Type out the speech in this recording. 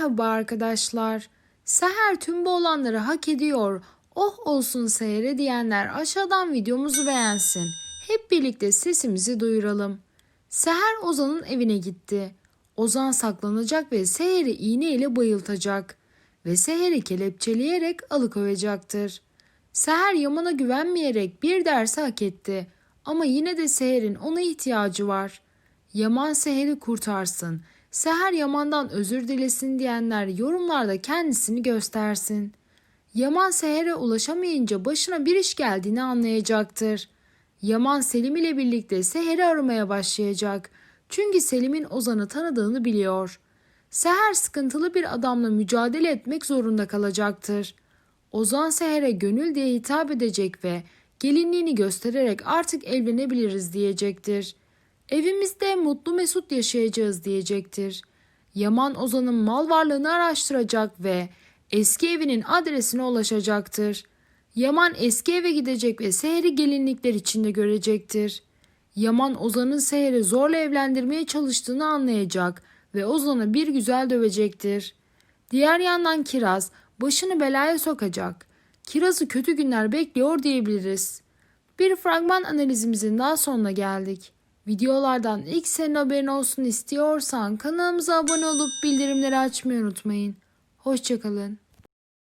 Merhaba arkadaşlar. Seher tüm bu olanları hak ediyor. Oh olsun Seher'e diyenler aşağıdan videomuzu beğensin. Hep birlikte sesimizi duyuralım. Seher Ozan'ın evine gitti. Ozan saklanacak ve Seher'i iğneyle bayıltacak. Ve Seher'i kelepçeleyerek alıkoyacaktır. Seher Yaman'a güvenmeyerek bir dersi hak etti. Ama yine de Seher'in ona ihtiyacı var. Yaman Seher'i kurtarsın. Seher Yaman'dan özür dilesin diyenler yorumlarda kendisini göstersin. Yaman Seher'e ulaşamayınca başına bir iş geldiğini anlayacaktır. Yaman Selim ile birlikte Seher'i aramaya başlayacak. Çünkü Selim'in Ozan'ı tanıdığını biliyor. Seher sıkıntılı bir adamla mücadele etmek zorunda kalacaktır. Ozan Seher'e gönül diye hitap edecek ve gelinliğini göstererek artık evlenebiliriz diyecektir. Evimizde mutlu mesut yaşayacağız diyecektir. Yaman Ozan'ın mal varlığını araştıracak ve eski evinin adresine ulaşacaktır. Yaman eski eve gidecek ve Seher'i gelinlikler içinde görecektir. Yaman Ozan'ın Seher'i zorla evlendirmeye çalıştığını anlayacak ve Ozan'ı bir güzel dövecektir. Diğer yandan Kiraz başını belaya sokacak. Kiraz'ı kötü günler bekliyor diyebiliriz. Bir fragman analizimizin daha sonuna geldik. Videolardan ilk senin haberin olsun istiyorsan kanalımıza abone olup bildirimleri açmayı unutmayın. Hoşçakalın.